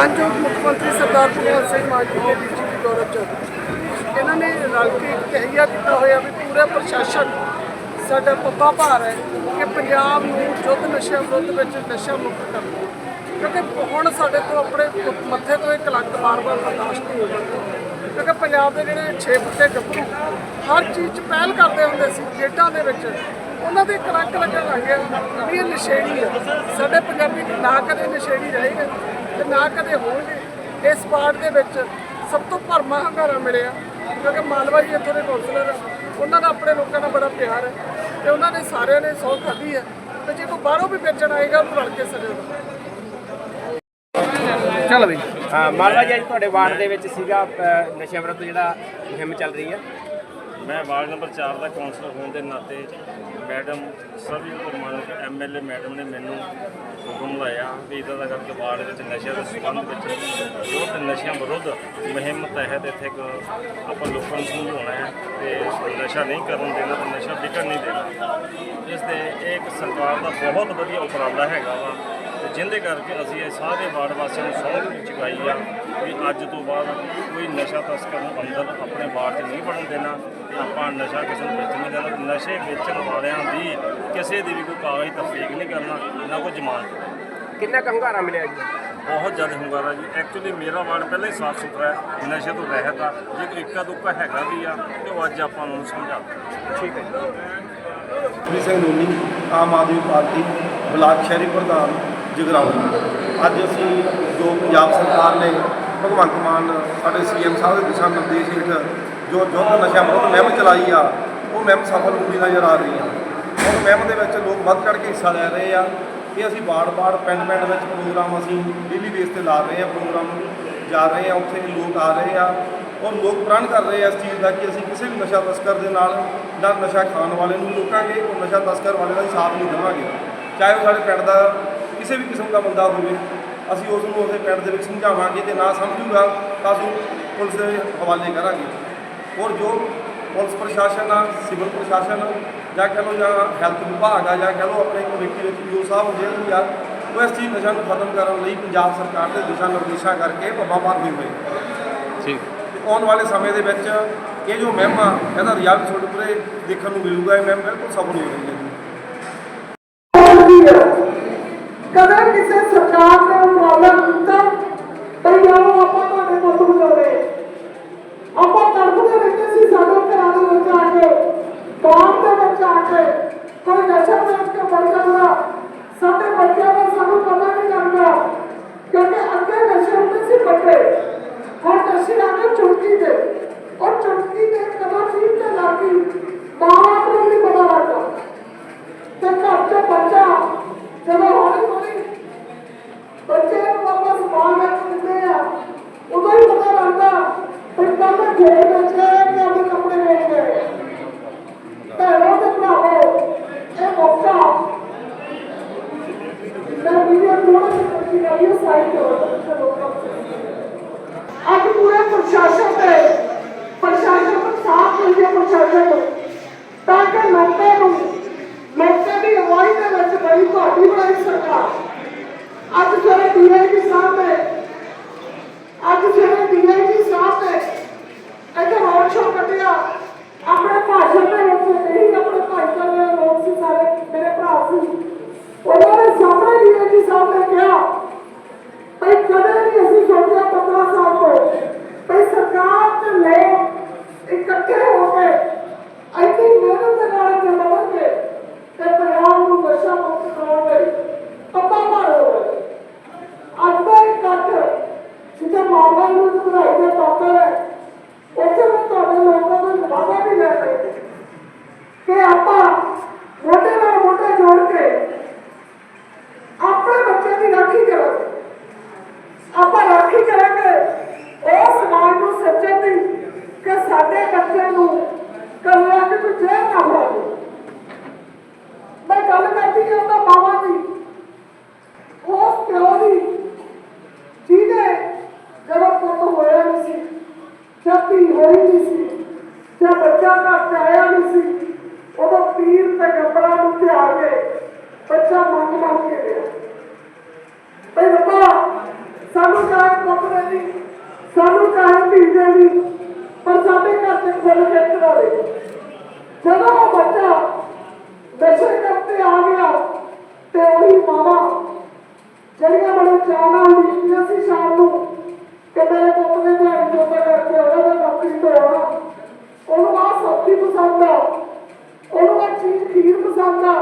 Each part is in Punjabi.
ਮਾਨਯੋਗ ਮੁੱਖ ਮੰਤਰੀ ਸਰਦਾਰ ਭਗਵੰਤ ਸਿੰਘ ਮਾਨ ਜੀ ਦੇ ਵੀਰ ਜੀ ਦੀ ਗੌਰਵ ਚ ਇਹਨਾਂ ਨੇ ਰਲ ਕੇ ਇੱਕ ਕੀਤਾ ਹੋਇਆ ਵੀ ਪੂਰਾ ਪ੍ਰਸ਼ਾਸਨ ਸਾਡਾ ਪੱਪਾ ਭਾਰ ਹੈ ਕਿ ਪੰਜਾਬ ਨੂੰ ਯੁੱਧ ਨਸ਼ਾ ਵਿਰੁੱਧ ਵਿੱਚ ਨਸ਼ਾ ਮੁਕਤ ਕਰਨਾ। ਕਿਉਂਕਿ ਹੁਣ ਸਾਡੇ ਤੋਂ ਆਪਣੇ ਮੱਥੇ ਤੋਂ ਇੱਕ ਲੱਖ ਵਾਰ-ਵਾਰ ਬਰਦਾਸ਼ਤ ਨਹੀਂ ਹੋ ਜਾਂਦਾ। ਕਿਉਂਕਿ ਪੰਜਾਬ ਦੇ ਜਿਹੜੇ 6 ਫੁੱਟੇ ਗੱਭਰੂ ਹਰ ਚੀਜ਼ 'ਚ ਪਹਿਲ ਕਰਦੇ ਹੁੰਦੇ ਸੀ ਖੇਡਾਂ ਦੇ ਵਿੱਚ। ਉਹਨਾਂ ਦੇ ਕਲੰਕ ਲੱਗਣ ਲੱਗ ਗਿਆ ਵੀ ਇਹ ਨਸ਼ੇੜੀ ਹੈ ਸਾਡੇ ਪੰਜਾਬੀ ਨਾ ਕਦੇ ਨਸ਼ੇੜੀ ਰਹੇਗੇ ਨਾ ਕਦੇ ਹੋਣਗੇ ਇਸ ਪਾਰਟ ਦੇ ਵਿੱਚ ਸਭ ਤੋਂ ਭਰਮਾ ਹੰਗਾਰਾ ਮਿਲਿਆ ਕਿਉਂਕਿ ਮਾਲਵਾ ਜੀ ਇੱਥੋਂ ਦੇ ਕੌਂਸਲਰ ਆ। ਉਹਨਾਂ ਦਾ ਆਪਣੇ ਲੋਕਾਂ ਨਾਲ ਬੜਾ ਪਿਆਰ ਹੈ ਤੇ ਉਹਨਾਂ ਨੇ ਸਾਰਿਆਂ ਨੇ ਸੌ ਖਾਧੀ ਹੈ। ਤੇ ਜੇ ਕੋਈ ਬਾਹਰੋਂ ਵੀ ਵੇਚਣ ਆਏਗਾ ਉਹਨੂੰ ਰਲ ਕੇ ਸਜ਼ਾ ਚੱਲ ਬਈ। ਹਾਂ ਮਾਲਵਾ ਜੀ ਅੱਜ ਤੁਹਾਡੇ ਵਾਰਡ ਦੇ ਵਿੱਚ ਸੀਗਾ ਅ, ਨਸ਼ਿਆਂ ਵਿਰੁੱਧ ਜਿਹੜਾ ਮੁਹਿੰਮ ਚੱਲ ਰਹੀ ਹੈ। ਮੈਂ ਵਾਰਡ ਨੰਬਰ 4 ਦਾ ਕਾਉਂਸਲਰ ਹੋਣ ਦੇ ਨਾਤੇ ਮੈਡਮ, ਸਭੀ ਪ੍ਰਮਾਣਿਤ ਐਮਐਲਏ ਮੈਡਮ ਨੇ ਮੈਨੂੰ ਹੁਕਮ ਲਾਇਆ ਵੀ ਇਹਦਾ ਦਾ ਕਰਕੇ ਵਾਰਡ ਵਿੱਚ ਨਸ਼ਿਆਂ ਦੇ ਸੰਬੰਧ ਵਿੱਚ ਯੁੱਧ ਨਸ਼ਿਆਂ ਵਿਰੁੱਧ ਮੁਹਿੰਮ ਤਹਿਤ ਇੱਥੇ ਇੱਕ ਆਪਾਂ ਲੋਕਾਂ ਨੂੰ ਸਮਝਾਉਣਾ ਹੈ ਤੇ ਨਸ਼ਾ ਨਹੀਂ ਕਰਨ ਦੇਣਾ ਤੇ ਨਸ਼ਾ ਵਿਕਣ ਨਹੀਂ ਦੇਣਾ। ਇਸ ਦੇ ਇਹ ਇੱਕ ਸਰਕਾਰ ਦਾ ਬਹੁਤ ਵਧੀਆ ਉਪਰਾਲਾ ਹੈਗਾ ਵਾ ਤੇ ਜਿੰਦੇ ਕਰਕੇ ਅਸੀਂ ਇਹ ਸਾਰੇ ਵਾਰਡ ਵਾਸੀਆਂ ਨੂੰ ਸਹੁੰ ਚੁਕਾਈ ਆ। ਵੀ ਅੱਜ ਤੋਂ ਬਾਅਦ ਕੋਈ ਨਸ਼ਾ ਤਸਕਰ ਨੂੰ ਅੰਦਰ ਆਪਣੇ ਵਾਰਡ 'ਚ ਨਹੀਂ ਵੜਨ ਦੇਣਾ। ਤੇ ਆਪਾਂ ਨਸ਼ਾ ਕਿਸੇ ਨੂੰ ਵੇਚਣ ਨਹੀਂ ਦੇਣਾ। ਨਸ਼ੇ ਵੇਚਣ ਵਾਲਿਆਂ ਦੀ ਕਿਸੇ ਦੀ ਵੀ ਕੋਈ ਕਾਗਜ਼ ਤਸਦੀਕ ਨਹੀਂ ਕਰਨਾ ਨਾ ਕੋਈ ਜ਼ਮਾਨਤ। ਕਿੰਨਾ ਕੁ ਹੰਗਾਰਾ ਮਿਲਿਆ ਜੀ? ਬਹੁਤ ਜ਼ਿਆਦਾ ਹੁੰਗਾਰਾ ਜੀ। ਐਕਚੁਅਲੀ ਮੇਰਾ ਵਾਰਡ ਪਹਿਲਾਂ ਹੀ ਸਾਫ਼ ਸੁਥਰਾ ਹੈ। ਨਸ਼ੇ ਤੋਂ ਰਹਿਤ ਆ। ਜੇ ਕੋਈ ਇੱਕਾ ਦੁੱਕਾ ਹੈਗਾ ਵੀ ਆ ਤੇ ਉਹ ਅੱਜ ਆਪਾਂ ਨੂੰ ਸਮਝਾ ਠੀਕ ਹੈ ਜੀ। ਸਿੰਘ ਨੂਨੀ ਆਮ ਆਦਮੀ ਪਾਰਟੀ ਬਲਾਕ ਸ਼ਹਿਰੀ ਪ੍ਰਧਾਨ ਜਗਰਾਉਂ। ਅੱਜ ਅਸੀਂ ਜੋ ਪੰਜਾਬ ਸਰਕਾਰ ਨੇ ਭਗਵੰਤ ਮਾਨ, ਸਾਡੇ ਸੀਐਮ ਸਾਹਿਬ ਦੇ ਦਿਸ਼ਾ ਨਿਰਦੇਸ਼ ਹੇਠ ਜੋ ਯੁੱਧ ਨਸ਼ਾ ਵਿਰੁੱਧ ਮੁਹਿੰਮ ਚਲਾਈ ਆ, ਉਹ ਮੁਹਿੰਮ ਸਫਲ ਹੁੰਦੀ ਨਜ਼ਰ ਆ ਰਹੀ ਆ। ਉਹ ਮੁਹਿੰਮ ਦੇ ਵਿੱਚ ਲੋਕ ਵੱਧ ਚੜ੍ਹ ਕੇ ਹਿੱਸਾ ਲੈ ਰਹੇ ਆ ਕਿ ਅਸੀਂ ਬਾੜ-ਬਾੜ ਪਿੰਡ-ਪਿੰਡ ਵਿੱਚ ਪ੍ਰੋਗਰਾਮ ਅਸੀਂ ਡੇਲੀ ਬੇਸ ਤੇ ਲਾ ਰਹੇ ਆ, ਪ੍ਰੋਗਰਾਮ ਜਾ ਰਹੇ ਆ, ਉੱਥੇ ਲੋਕ ਆ ਰਹੇ ਆ। ਔਰ ਲੋਕ ਪ੍ਰਣ ਕਰ ਰਹੇ ਆ ਇਸ ਚੀਜ਼ ਦਾ ਕਿ ਅਸੀਂ ਕਿਸੇ ਵੀ ਨਸ਼ਾ ਤਸਕਰ ਦੇ ਨਾਲ ਨਾ ਨਸ਼ਾ ਖਾਣ ਵਾਲੇ ਨੂੰ ਰੋਕਾਂਗੇ ਔਰ ਨਸ਼ਾ ਤਸਕਰ ਵਾਲੇ ਦਾ ਸਾਥ ਨਹੀਂ ਦੇਵਾਂਗੇ। ਚਾਹੇ ਉਹ ਸਾਡੇ ਪਿੰਡ ਦਾ ਕਿਸੇ ਵੀ ਕਿਸਮ ਦਾ ਬੰਦਾ ਹੋਵੇ ਅਸੀਂ ਉਸ ਨੂੰ ਉਹਦੇ ਪਿੰਡ ਦੇ ਵਿੱਚ ਸਮਝਾਵਾਂਗੇ ਜੇ ਨਾ ਸਮਝੂਗਾ ਤਾਂ ਅਸੀਂ ਪੁਲਿਸ ਦੇ ਹਵਾਲੇ ਕਰਾਂਗੇ। ਔਰ ਜੋ ਪੁਲਿਸ ਪ੍ਰਸ਼ਾਸਨ ਆ ਸਿਵਲ ਪ੍ਰਸ਼ਾਸਨ ਜਾਂ ਕਹ ਲਓ ਜਾਂ ਹੈਲਥ ਵਿਭਾਗ ਆ ਜਾਂ ਕਹ ਲਓ ਆਪਣੇ ਕਮੇਟੀ ਵਿੱਚ ਜੋ ਸਾਹਿਬ ਜਿਹੜੇ ਆ ਉਹ ਇਸ ਚੀਜ਼ ਨਸ਼ਾ ਨੂੰ ਖਤਮ ਕਰਨ ਲਈ ਪੰਜਾਬ ਸਰਕਾਰ ਦੇ ਦਿਸ਼ਾ ਨਿਰਦੇਸ਼ਾਂ ਕਰਕੇ ਪੱਬਾਂ ਭਾਰ ਹੋਏ। ਹੋਏ ਨੇ। ਠੀਕ ਤੇ ਆਉਣ ਵਾਲੇ ਸਮੇਂ ਦੇ ਵਿੱਚ ਇਹ ਜੋ ਮੁਹਿੰਮ ਆ ਇਹਦਾ ਰਿਜ਼ਲਟ ਤੁਹਾਡੇ ਪੂਰੇ ਦੇਖਣ ਨੂੰ ਮਿਲੂਗਾ ਇਹ ਮੁਹਿੰਮ ਬਿਲਕੁਲ ਸਫਲ ਹੋ ਰਹੀ ਹੈ। ਕਿਸੇ ਸਰਕਾਰ ਨੇ ਉਪਰਾਲਾ ਕੀਤਾ ਭਈ ਆਓ ਆਪਾਂ ਤੁਹਾਡੇ ਪੁੱਤ ਬਚਾਉਣੇ ਆਪਾਂ ਤੜਪਦੇ ਰਹਿੰਦੇ ਸੀ ਸਾਡੇ ਘਰਾਂ ਦੇ ਵਿੱਚ ਆ ਕੇ ਬਾਹਰ ਦੇ ਵਿੱਚ ਆ ਕੇ ਕੋਈ ਨਸ਼ਾ ਵੇਚ ਕੇ ਮਰ ਜਾਂਦਾ ਸਾਡੇ ਬੱਚਿਆਂ ਦਾ ਸਾਨੂੰ ਪਤਾ ਨਹੀਂ ਲੱਗਦਾ ਕਿਉਂਕਿ ਅੱਗੇ ਨਸ਼ੇ ਹੁੰਦੇ ਸੀ ਵੱਡੇ ਹੁਣ ਨਸ਼ੇ ਆ ਗਏ ਚੁਟਕੀ ਦੇ ਔਰ ਚੁਟਕੀ ਦੇ ਕਦੋਂ ਜੀਭ ਤੇ ਲੱਗੀ ਮਾਂ ਨੂੰ ਨਹੀਂ ਪਤਾ ਲੱਗਦਾ ਤੇ ਘਰ ਚ ਬੱਚਾ ਜਦੋਂ ਹੌਲੀ ਹੌਲੀ ਬੱਚੇ ਨੂੰ ਆਪਾਂ ਸਮਾਨ ਵਿੱਚ ਦਿੰਦੇ ਆ ਉਦੋਂ ਹੀ ਪਤਾ ਲੱਗਦਾ ਕਿ ਕੱਲ ਖੇਡ ਵਿੱਚ ਗਏ ਕਿ ਆਪਣੇ ਕੱਪੜੇ ਵੇਚ ਗਏ ਭੈਣੋ ਤੇ ਭਰਾਵੋ ਇਹ ਮੌਕਾ ਮੈਂ ਵੀਡੀਓ ਥੋੜਾ ਜਿਹਾ ਕੀਤੀ ਗਈ ਹੈ ਸਾਈਡ ਤੋਂ ਅੱਜ ਪੂਰੇ ਪ੍ਰਸ਼ਾਸਨ ਤੇ ਪ੍ਰਸ਼ਾਸਨ ਨੂੰ ਸਾਫ਼ ਮਿਲ ਗਿਆ ਪ੍ਰਸ਼ਾਸਨ ਨੂੰ ਤਾਂ ਕਿ ਲੋਕਾਂ ਨੂੰ ਲੋਕਾਂ ਦੀ ਅਗਵਾਈ ਦੇ ਵਿੱਚ ਬੜੀ ਤੁਹਾਡੀ ਬਣਾਈ ਸਰਕਾਰ ਅੱਜ ਜਿਹੜੇ ਡੀਆਈਜੀ ਸਾਹਿਬ ਨੇ ਅੱਜ ਜਿਹੜੇ ਡੀਆਈਜੀ ਬੱਚਾ ਮੰਗ ਮੰਗ ਕੇ ਰਿਹਾ ਭਈ ਰੱਬਾ ਸਾਨੂੰ ਕਾਹ ਪੁੱਤਰੇ ਦੀ ਸਾਨੂੰ ਕਾਹ ਧੀਜੇ ਦੀ ਪਰ ਸਾਡੇ ਘਰ ਤੇ ਖੁੱਲ ਕੇ ਕਰਾਵੇ ਜਦੋਂ ਉਹ ਬੱਚਾ ਨਸ਼ੇ ਕਰਤੇ ਆ ਗਿਆ, ਤੇ ਉਹੀ ਮਾਵਾ, ਜਿਹੜੀਆਂ ਬੜੇ ਚਾਹਨਾ ਹੁੰਦੀਆਂ ਸੀ ਸ਼ਾਮ ਨੂੰ, ਕਿ ਮੇਰੇ ਪੁੱਤ ਨੇ ਧਿਆਨ ਜੋਗਾ ਕਰਕੇ ਉਹਨਾਂ ਦਾ ਨੌਕਰੀ ਤੋਂ ਉਹਨੂੰ ਆ ਸਬਜ਼ੀ ਪਸੰਦ ਆ। ਉਹਨੂੰ ਆ ਚੀਜ਼ ਖੀਰ ਪਸੰਦ ਆ।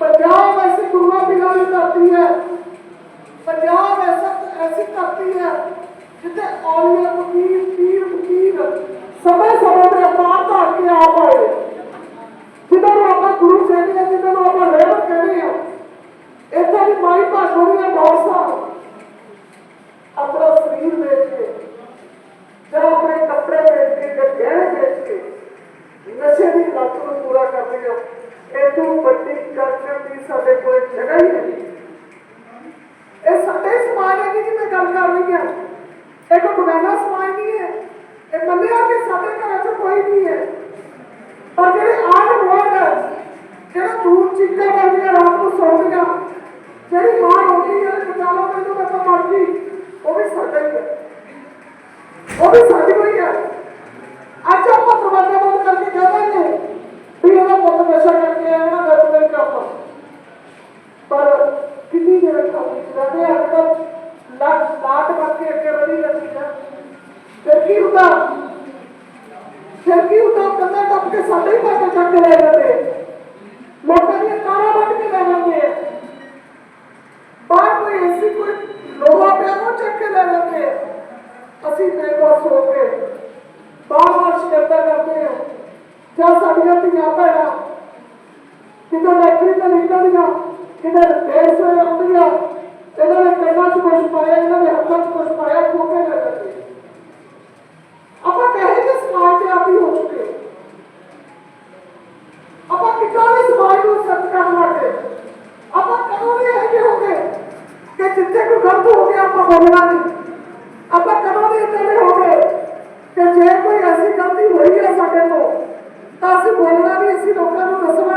पंजाब ऐसी गुरुआ बिगाड़ी धरती है पंजाब ऐसा ऐसी धरती है जिथे औलिया फकीर पीर फकीर समय समय पर अपार धार के आ पाए ਜਿਨ੍ਹਾਂ ਨੂੰ ਆਪਾਂ ਗੁਰੂ ਕਹਿੰਦੇ ਆ ਜਿਨ੍ਹਾਂ ਆਪਾਂ ਰਹਿਮਤ ਕਹਿੰਦੇ ਆ। ਇੱਥੇ ਦੀ ਮਾਈ ਭਾਸ਼ਾ ਦੀਆਂ ਬੌਸਾਂ ਆਪਣਾ ਸਰੀਰ ਵੇਚ ਕੇ, ਜਾਂ ਆਪਣੇ ਕੱਪੜੇ ਵੇਚ ਕੇ, ਜਾਂ ਗਹਿਣੇ ਕੇ, ਨਸ਼ੇ ਦੀ ਲੱਤ ਨੂੰ ਪੂਰਾ ਕਰਦੇ ਹੋ Recomendamos అమ్మాయినా ఇతను ఎక్కడికైనా ఇల్లుగా ఇతను దేశ ఉందిగా. ఇతను కన్నాచి కోసిపోయా ఇతను హత్యాచి కోసిపోయా కూకే కదండి अब कहे कि समाज व्यापी हो चुके अब कितने समाज को सत्कार मारते अब कानूनी ऐसे हो गए कि जितने को गलत हो गया आपका बोलना नहीं अब कानूनी इतने हो गए कि जे कोई ऐसी गलती हुई है साढ़े को तो बोलना sido claro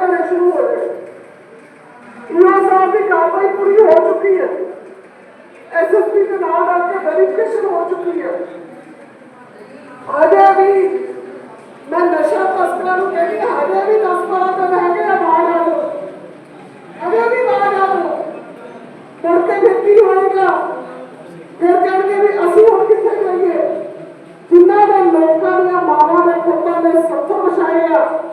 लगाना शुरू हो गए युवा साहब की कार्रवाई पूरी हो चुकी है एस एस पी के नाम डाल के वेरिफिकेशन हो चुकी है अजय भी मैं नशा तस्करा कहती अजय भी तस्करा तो मैं क्या बाहर आ लो अजय भी बाहर आ लो डरते फिर की होएगा फिर कहते भी असू हम कितने जाइए जिन्होंने लोगों ने मावा ने पुत्र ने सत्तर बचाए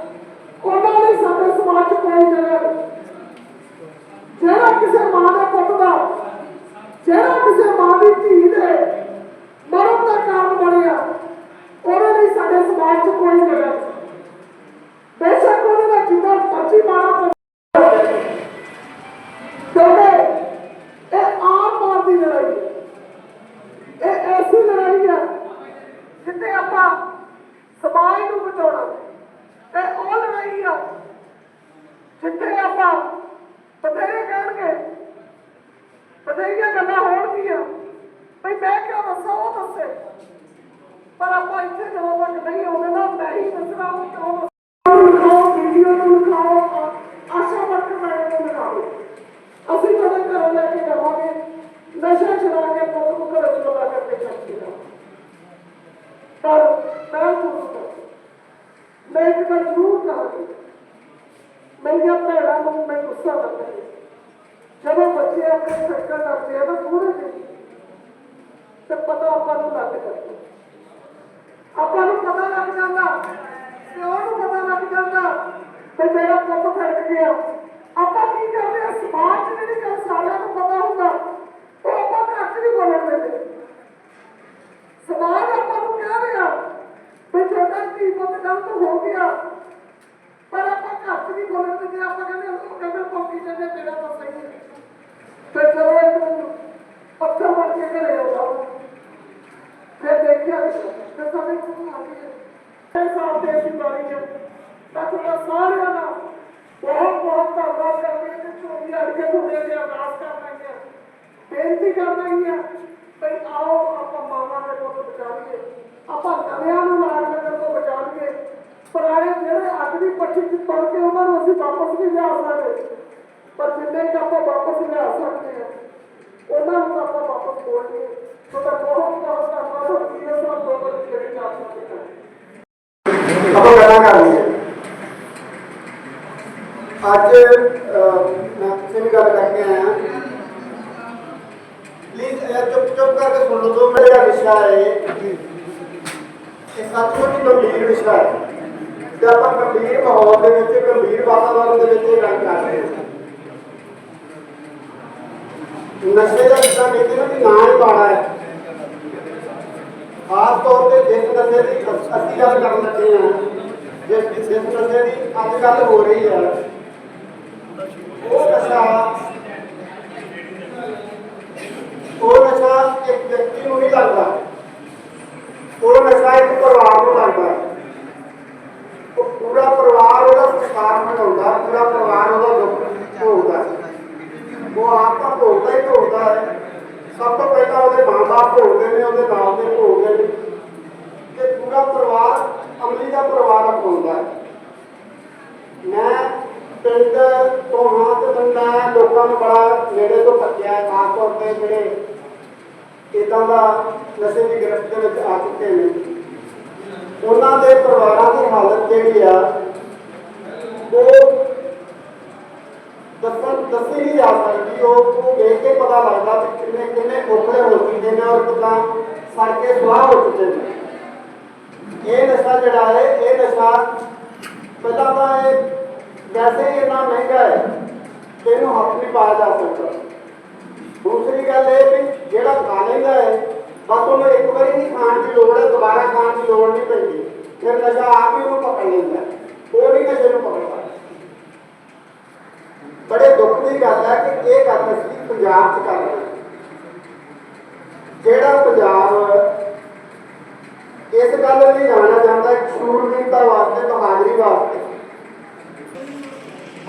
ਮੈਂ ਇੱਕ ਗੱਲ ਜ਼ਰੂਰ ਕਹਾਂਗੀ ਮੇਰੀਆਂ ਭੈਣਾਂ ਨੂੰ ਮੈਂ ਗੁੱਸਾ ਕਰਦਾ ਜਦੋਂ ਬੱਚੇ ਆਪਣੇ ਫੈਕਟਰ ਕਰਦੇ ਆ ਨਾ ਥੋੜੇ ਜਿਹੇ ਤੇ ਪਤਾ ਆਪਾਂ ਨੂੰ ਲੱਗ ਜਾਂਦਾ। ਆਪਾਂ ਨੂੰ ਪਤਾ ਲੱਗ ਜਾਂਦਾ, ਤੇ ਉਹਨੂੰ ਪਤਾ ਲੱਗ ਜਾਂਦਾ ਕਿ ਮੇਰਾ ਪੁੱਤ ਫੜਕ ਗਿਆ। ਆਪਾਂ ਕੀ ਕਰਦੇ ਆ, ਸਮਾਜ 'ਚ ਜਿਹੜੀ ਗੱਲ ਸਾਰਿਆਂ ਨੂੰ ਪਤਾ ਹੁੰਦਾ, ਉਹ ਆਪਾਂ ਘੱਟ ਨਹੀਂ ਬੋਲਣ ਦਿੰਦੇ। ਸਮਾਜ ਆਪਾਂ ਨੂੰ ਕਹਿ ਰਿਹਾ ਵੀ ਛੋਟਾ ਧੀ ਪੁੱਤ ਗਲਤ ਹੋ ਗਿਆ ਪਰ ਆਪਾਂ ਘੱਟ ਨਹੀਂ ਬੋਲਣ ਦਿੰਦੇ ਆਪਾਂ ਕਹਿੰਦੇ ਉਹ ਕਹਿੰਦੇ ਪੋਕੀ ਕਹਿੰਦੇ ਤੇਰਾ ਤਾਂ ਸਹੀ ਹੈ ਫਿਰ ਚਲੋ ਇੱਕ ਨੂੰ ਪੱਥਰ ਮਾਰ ਕੇ ਘਰੇ ਆਉਂਦਾ ਫਿਰ ਦੇਖਿਆ ਫਿਰ ਸਾਡੇ ਕੋਲ ਆ ਗਏ ਇਹ ਸਾਲ ਦੇ ਅਸੀਂ ਬਾਰੀ ਚ ਤਾਂ ਤੁਹਾਡਾ ਸਾਰਿਆਂ ਦਾ ਬਹੁਤ ਬਹੁਤ ਧੰਨਵਾਦ ਕਰਦੇ ਹਾਂ ਕਿ ਚੋਰੀ ਅੜ ਕੇ ਤੁਹਾਡੇ ਅੱਗੇ ਅਰਦਾਸ ਕਰ ਰਹੇ ਹਾਂ ਬੇਨਤੀ ਕਰ ਰਹੀ ਹਾਂ ਭਈ ਆਓ ਆਪਾਂ ਮਾਵਾਂ ਦੇ ਕੋਲ ਬਚਾ ਲਈਏ ਆਪਾਂ ਨਵਿਆਂ ਨੂੰ ਲਾਗ ਲੱਗਣ ਤੋਂ ਬਚਾ ਲਈਏ ਪੁਰਾਣੇ ਜਿਹੜੇ ਅੱਜ ਦੀ ਪੱਠੀ ਚ ਤੁਰ ਕੇ ਉਹਨਾਂ ਨੂੰ ਅਸੀਂ ਵਾਪਸ ਨਹੀਂ ਲਿਆ ਸਕਦੇ ਪਰ ਜਿੰਨੇ ਕੁ ਆਪਾਂ ਵਾਪਸ ਲਿਆ ਸਕਦੇ ਹਾਂ ਉਹਨਾਂ ਨੂੰ ਆਪਾਂ ਵਾਪਸ ਮੋੜ ਲਈਏ ਤੁਹਾਡਾ ਬਹੁਤ ਬਹੁਤ ਧੰਨਵਾਦ ਹੋ ਜੀ ਸਾਹਿਬ ਦੋ ਵਾਰ ਜਿਹੜੀ ਜਾ ਸਕਦੇ ਹਾਂ ਆਪਾਂ ਗੱਲਾਂ ਕਰ ਲਈਏ ਅੱਜ ਅਹ, ਮੈਂ ਕਿਸੇ ਵੀ ਗੱਲ ਕਰਕੇ ਆਇਆ ਪਲੀਜ਼ ਚੁੱਪ ਚੁੱਪ ਕਰਕੇ ਸੁਣ ਲਓ ਦੋ ਮਿੰਟ ਦਾ ਵਿਸ਼ਾ ਹੈ ਇਹ ਆਪਾਂ ਗੰਭੀਰ ਮਾਹੌਲ ਦੇ ਵਿੱਚ, ਗੰਭੀਰ ਵਾਤਾਵਰਣ ਦੇ ਵਿੱਚ ਇਹ ਗੱਲ ਕਰ ਰਹੇ ਹਾਂ। ਨਸ਼ੇ ਦਾ ਵਿਸ਼ਾ ਕਹਿੰਦੇ ਨਾ ਕਿ ਨਾ ਹੀ ਪਾਣਾ ਹੈ। ਖਾਸ ਤੌਰ ਤੇ ਜਿਸ ਨਸ਼ੇ ਦੀ ਅਸੀਂ ਗੱਲ ਕਰਨ ਲੱਗੇ ਹਾਂ, ਜਿਸ ਜਿਸ ਨਸ਼ੇ ਦੀ ਅੱਜ ਕੱਲ ਹੋ ਰਹੀ ਹੈ, ਉਹ ਨਸ਼ਾ ਉਹ ਨਸ਼ਾ ਇੱਕ ਵਿਅਕਤੀ ਨੂੰ ਨਹੀਂ ਲੱਗਦਾ। ਉਹ ਨਸ਼ਾ ਇੱਕ ਪਰਿਵਾਰ ਨੂੰ ਲੱਗਦਾ ਉਹ ਪੂਰਾ ਪਰਿਵਾਰ ਉਹਦਾ ਸੰਸਕਾਰ ਮਨਾਉਂਦਾ ਪੂਰਾ ਪਰਿਵਾਰ ਉਹਦਾ ਦੁੱਖ ਭੋਗਦਾ ਉਹ ਆਪ ਤਾਂ ਭੋਗਦਾ ਹੀ ਭੋਗਦਾ ਹੈ ਸਭ ਤੋਂ ਪਹਿਲਾਂ ਉਹਦੇ ਮਾਂ-ਬਾਪ ਭੋਗਦੇ ਨੇ ਉਹਦੇ ਨਾਲ ਦੇ ਭੋਗਦੇ ਨੇ ਤੇ ਪੂਰਾ ਪਰਿਵਾਰ ਅਮਲੀ ਦਾ ਪਰਿਵਾਰ ਅਪਣਾਉਂਦਾ ਹੈ ਮੈਂ ਪਿੰਡ ਤੋਂ ਹਾਂ ਤੇ ਬੰਦਾ ਲੋਕਾਂ ਨੂੰ ਬੜਾ ਨੇੜੇ ਤੋਂ ਤੱਕਿਆ ਹੈ ਖਾਸ ਤੌਰ ਤੇ ਜਿਹੜੇ ਇਦਾਂ ਦਾ ਨਸ਼ੇ ਦੀ ਗ੍ਰਿਫਤ ਦੇ ਵਿੱਚ ਆ ਚੁੱਕੇ ਨੇ ਉਹਨਾਂ ਦੇ ਪਰਿਵਾਰਾਂ ਦੀ ਹਾਲਤ ਜਿਹੜੀ ਆ? ਉਹ ਦੱਸਣ ਦੱਸੀ ਨਹੀਂ ਜਾ ਸਕਦੀ। ਉਹ ਉਹ ਵੇਖ ਕੇ ਪਤਾ ਲੱਗਦਾ ਕਿ ਕਿੰਨੇ ਕਿੰਨੇ ਖੋਖਲੇ ਹੋ ਚੁੱਕੇ ਨੇ ਔਰ ਕਿੰਨਾ ਸੜ ਕੇ ਸੁਆਹ ਹੋ ਚੁੱਕੇ ਨੇ। ਇਹ ਨਸ਼ਾ ਜਿਹੜਾ ਹੈ, ਇਹ ਨਸ਼ਾ ਪਹਿਲਾਂ ਤਾਂ ਇਹ ਵੈਸੇ ਹੀ ਇੰਨਾ ਮਹਿੰਗਾ ਹੈ, ਕਿ ਇਹਨੂੰ ਹੱਥ ਨਹੀਂ ਪਾਇਆ ਜਾ ਸਕਦਾ। ਦੂਸਰੀ ਗੱਲ ਇਹ ਵੀ ਜਿਹੜਾ ਖਾ ਲੈਂਦਾ ਹੈ, ਬਸ ਉਹਨੂੰ ਇੱਕ ਵਾਰੀ ਨਹੀਂ ਖਾਣ ਦੀ ਲੋੜ ਹੈ ਦੁਬਾਰਾ ਖਾਣ ਦੀ ਲੋੜ ਨਹੀਂ ਪੈਂਦੀ ਫਿਰ ਨਸ਼ਾ ਆਪ ਹੀ ਉਹਨੂੰ ਪਕੜ ਲੈਂਦਾ ਹੈ। ਉਹ ਨਹੀਂ ਨਸ਼ੇ ਨੂੰ ਪਕੜਦਾ ਬੜੇ ਦੁੱਖ ਦੀ ਗੱਲ ਹੈ ਕਿ ਇਹ ਗੱਲ ਅਸੀਂ ਪੰਜਾਬ 'ਚ ਕਰ ਰਹੇ ਹਾਂ ਜਿਹੜਾ ਪੰਜਾਬ ਇਸ ਗੱਲ ਲਈ ਜਾਣਿਆ ਜਾਂਦਾ ਹੈ ਸ਼ੂਰਵੀਰਤਾ ਵਾਸਤੇ ਬਹਾਦਰੀ ਵਾਸਤੇ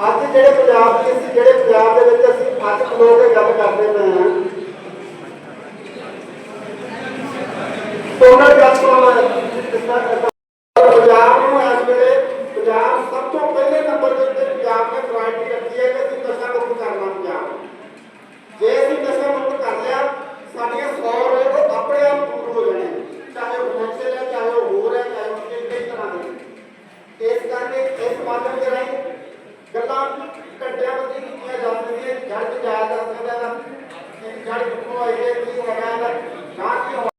ਅੱਜ ਜਿਹੜੇ ਪੰਜਾਬ ਦੇ ਅਸੀਂ ਜਿਹੜੇ ਪੰਜਾਬ ਦੇ ਵਿੱਚ ਅਸੀਂ ਅੱਜ ਖਲੋ ਕੇ ਗੱਲ ਕਰਦੇ ਪਏ ਹਾਂ ਉਹਨਾਂ ਗੱਲ ਤੋਂ ਪੰਜਾਬ